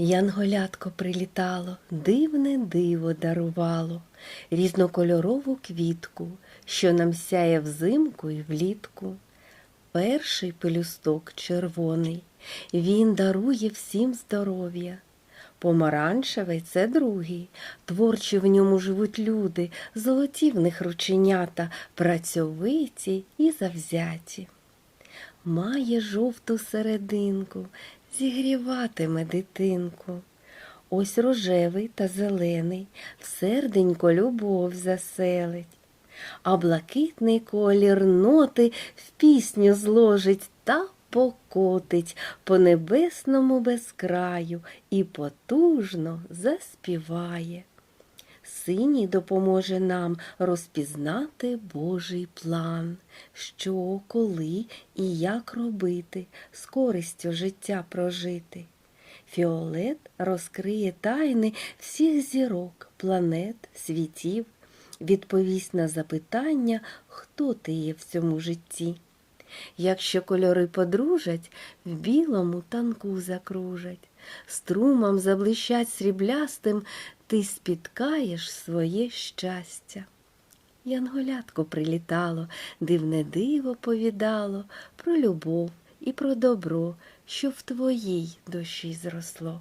Янголятко прилітало, дивне диво дарувало, різнокольорову квітку, що нам сяє взимку і влітку. Перший пелюсток червоний, він дарує всім здоров'я. Помаранчевий це другий, творчі в ньому живуть люди, золоті в них рученята, працьовиті і завзяті. Має жовту серединку, зігріватиме дитинку. Ось рожевий та зелений, в серденько любов заселить. А блакитний колір ноти в пісню зложить та покотить по небесному безкраю і потужно заспіває. Синій допоможе нам розпізнати Божий план, що, коли і як робити, з користю життя прожити. Фіолет розкриє тайни всіх зірок, планет, світів, відповість на запитання, хто ти є в цьому житті. Якщо кольори подружать, в білому танку закружать, струмом заблищать сріблястим, ти спіткаєш своє щастя. Янголятко прилітало, дивне диво повідало про любов і про добро, що в твоїй душі зросло.